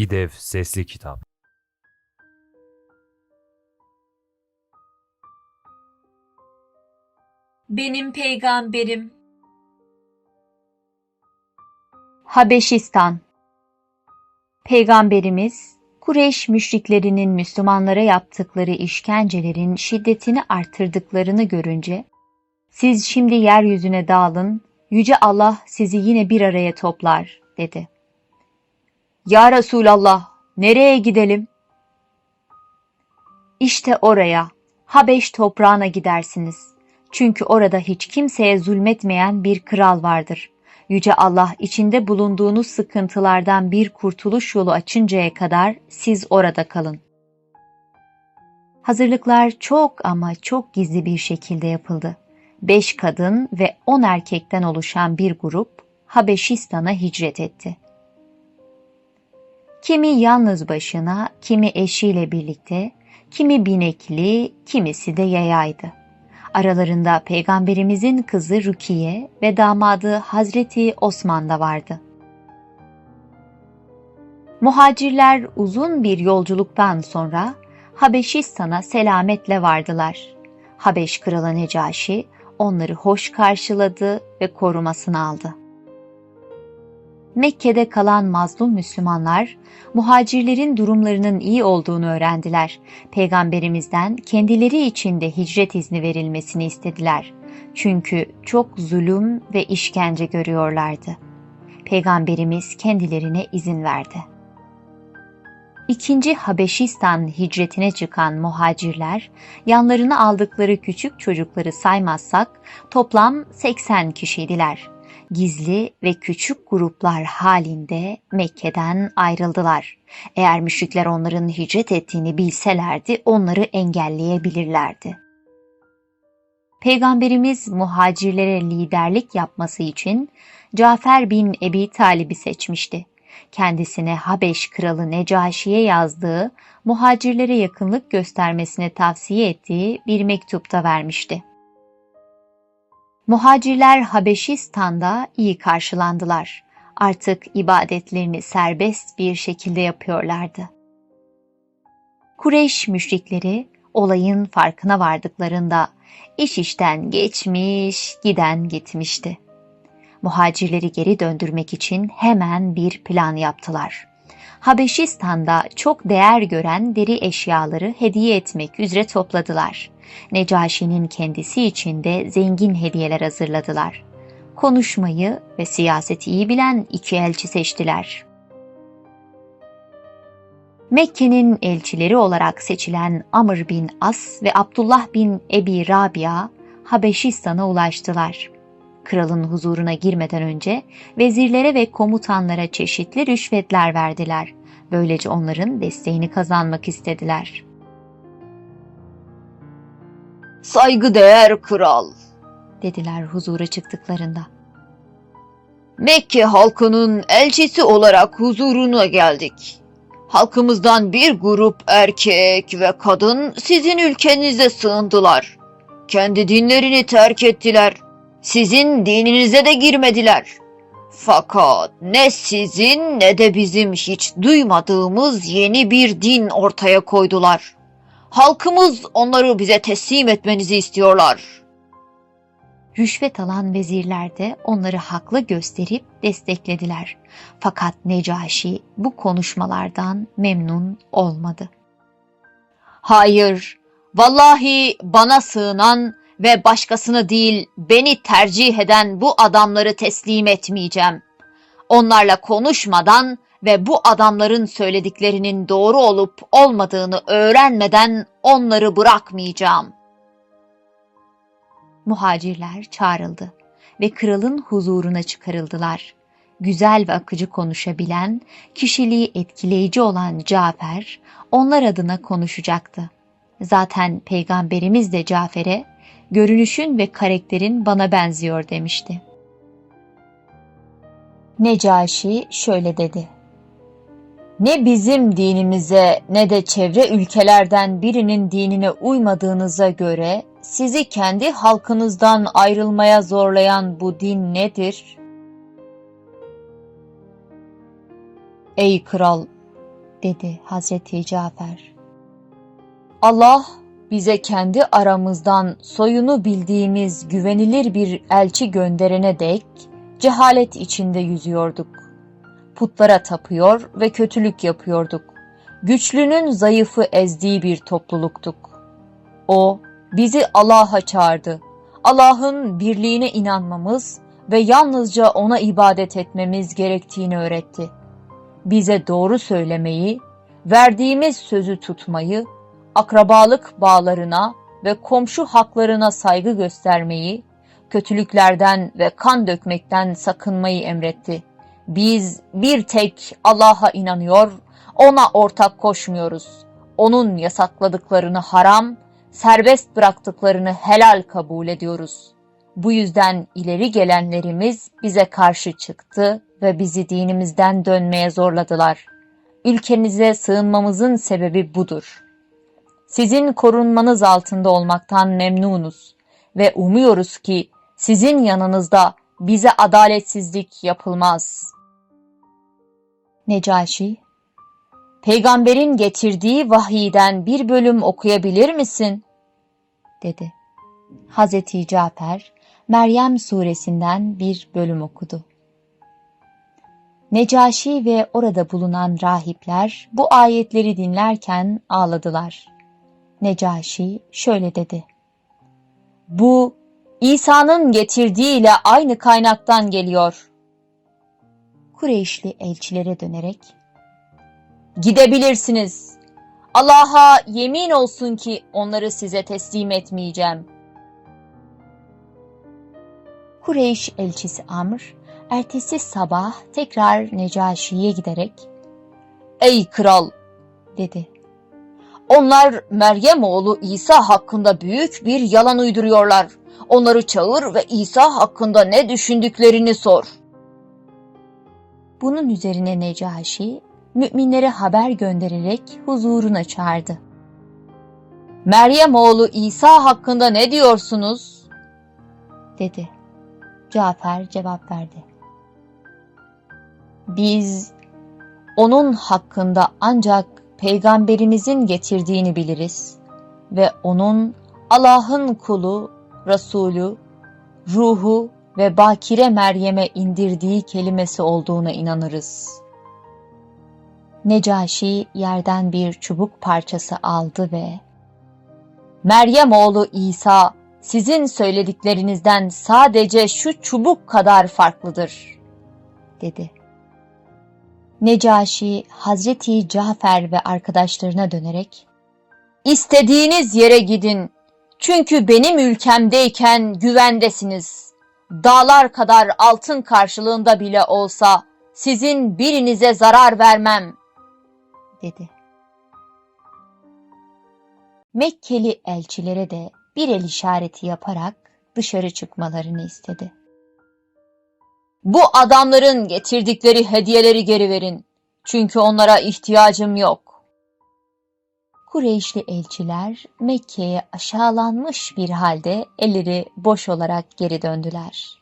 İDEV Sesli Kitap. Benim peygamberim. Habeşistan. Peygamberimiz Kureyş müşriklerinin Müslümanlara yaptıkları işkencelerin şiddetini artırdıklarını görünce siz şimdi yeryüzüne dağılın, yüce Allah sizi yine bir araya toplar dedi. Ya Resulallah nereye gidelim? İşte oraya, Habeş toprağına gidersiniz. Çünkü orada hiç kimseye zulmetmeyen bir kral vardır. Yüce Allah içinde bulunduğunuz sıkıntılardan bir kurtuluş yolu açıncaya kadar siz orada kalın. Hazırlıklar çok ama çok gizli bir şekilde yapıldı. Beş kadın ve on erkekten oluşan bir grup Habeşistan'a hicret etti. Kimi yalnız başına, kimi eşiyle birlikte, kimi binekli, kimisi de yayaydı. Aralarında peygamberimizin kızı Rukiye ve damadı Hazreti Osman da vardı. Muhacirler uzun bir yolculuktan sonra Habeşistan'a selametle vardılar. Habeş kralı Necaşi onları hoş karşıladı ve korumasını aldı. Mekke'de kalan mazlum Müslümanlar muhacirlerin durumlarının iyi olduğunu öğrendiler. Peygamberimizden kendileri için de hicret izni verilmesini istediler. Çünkü çok zulüm ve işkence görüyorlardı. Peygamberimiz kendilerine izin verdi. İkinci Habeşistan hicretine çıkan muhacirler, yanlarına aldıkları küçük çocukları saymazsak toplam 80 kişiydiler gizli ve küçük gruplar halinde Mekke'den ayrıldılar. Eğer müşrikler onların hicret ettiğini bilselerdi onları engelleyebilirlerdi. Peygamberimiz muhacirlere liderlik yapması için Cafer bin Ebi Talib'i seçmişti. Kendisine Habeş kralı Necaşi'ye yazdığı, muhacirlere yakınlık göstermesine tavsiye ettiği bir mektupta vermişti. Muhacirler Habeşistan'da iyi karşılandılar. Artık ibadetlerini serbest bir şekilde yapıyorlardı. Kureyş müşrikleri olayın farkına vardıklarında iş işten geçmiş, giden gitmişti. Muhacirleri geri döndürmek için hemen bir plan yaptılar. Habeşistan'da çok değer gören deri eşyaları hediye etmek üzere topladılar. Necaşi'nin kendisi için de zengin hediyeler hazırladılar. Konuşmayı ve siyaseti iyi bilen iki elçi seçtiler. Mekke'nin elçileri olarak seçilen Amr bin As ve Abdullah bin Ebi Rabia Habeşistan'a ulaştılar. Kralın huzuruna girmeden önce vezirlere ve komutanlara çeşitli rüşvetler verdiler. Böylece onların desteğini kazanmak istediler. Saygıdeğer kral, dediler huzura çıktıklarında. Mekke halkının elçisi olarak huzuruna geldik. Halkımızdan bir grup erkek ve kadın sizin ülkenize sığındılar. Kendi dinlerini terk ettiler. Sizin dininize de girmediler. Fakat ne sizin ne de bizim hiç duymadığımız yeni bir din ortaya koydular. Halkımız onları bize teslim etmenizi istiyorlar. Rüşvet alan vezirler de onları haklı gösterip desteklediler. Fakat Necaşi bu konuşmalardan memnun olmadı. Hayır, vallahi bana sığınan ve başkasını değil beni tercih eden bu adamları teslim etmeyeceğim. Onlarla konuşmadan ve bu adamların söylediklerinin doğru olup olmadığını öğrenmeden onları bırakmayacağım. Muhacirler çağrıldı ve kralın huzuruna çıkarıldılar. Güzel ve akıcı konuşabilen, kişiliği etkileyici olan Cafer onlar adına konuşacaktı. Zaten peygamberimiz de Cafer'e görünüşün ve karakterin bana benziyor demişti. Necaşi şöyle dedi. Ne bizim dinimize ne de çevre ülkelerden birinin dinine uymadığınıza göre sizi kendi halkınızdan ayrılmaya zorlayan bu din nedir? Ey kral, dedi Hazreti Cafer. Allah bize kendi aramızdan soyunu bildiğimiz güvenilir bir elçi gönderene dek cehalet içinde yüzüyorduk. Putlara tapıyor ve kötülük yapıyorduk. Güçlünün zayıfı ezdiği bir topluluktuk. O bizi Allah'a çağırdı. Allah'ın birliğine inanmamız ve yalnızca ona ibadet etmemiz gerektiğini öğretti. Bize doğru söylemeyi, verdiğimiz sözü tutmayı, akrabalık bağlarına ve komşu haklarına saygı göstermeyi, kötülüklerden ve kan dökmekten sakınmayı emretti. Biz bir tek Allah'a inanıyor, ona ortak koşmuyoruz. Onun yasakladıklarını haram, serbest bıraktıklarını helal kabul ediyoruz. Bu yüzden ileri gelenlerimiz bize karşı çıktı ve bizi dinimizden dönmeye zorladılar. Ülkenize sığınmamızın sebebi budur. Sizin korunmanız altında olmaktan memnunuz ve umuyoruz ki sizin yanınızda bize adaletsizlik yapılmaz. Necaşi, Peygamberin getirdiği vahiyden bir bölüm okuyabilir misin? dedi. Hazreti Cafer, Meryem suresinden bir bölüm okudu. Necaşi ve orada bulunan rahipler bu ayetleri dinlerken ağladılar. Necaşi şöyle dedi. Bu İsa'nın getirdiğiyle aynı kaynaktan geliyor. Kureyşli elçilere dönerek Gidebilirsiniz. Allah'a yemin olsun ki onları size teslim etmeyeceğim. Kureyş elçisi Amr, ertesi sabah tekrar Necaşi'ye giderek Ey kral! dedi. Onlar Meryem oğlu İsa hakkında büyük bir yalan uyduruyorlar. Onları çağır ve İsa hakkında ne düşündüklerini sor. Bunun üzerine Necaşi, müminlere haber göndererek huzuruna çağırdı. Meryem oğlu İsa hakkında ne diyorsunuz? dedi. Cafer cevap verdi. Biz onun hakkında ancak peygamberimizin getirdiğini biliriz ve onun Allah'ın kulu, Resulü, ruhu ve bakire Meryem'e indirdiği kelimesi olduğuna inanırız. Necaşi yerden bir çubuk parçası aldı ve Meryem oğlu İsa sizin söylediklerinizden sadece şu çubuk kadar farklıdır. dedi. Necaşi Hazreti Cafer ve arkadaşlarına dönerek İstediğiniz yere gidin. Çünkü benim ülkemdeyken güvendesiniz. Dağlar kadar altın karşılığında bile olsa sizin birinize zarar vermem. dedi. Mekkeli elçilere de bir el işareti yaparak dışarı çıkmalarını istedi. Bu adamların getirdikleri hediyeleri geri verin. Çünkü onlara ihtiyacım yok. Kureyşli elçiler Mekke'ye aşağılanmış bir halde elleri boş olarak geri döndüler.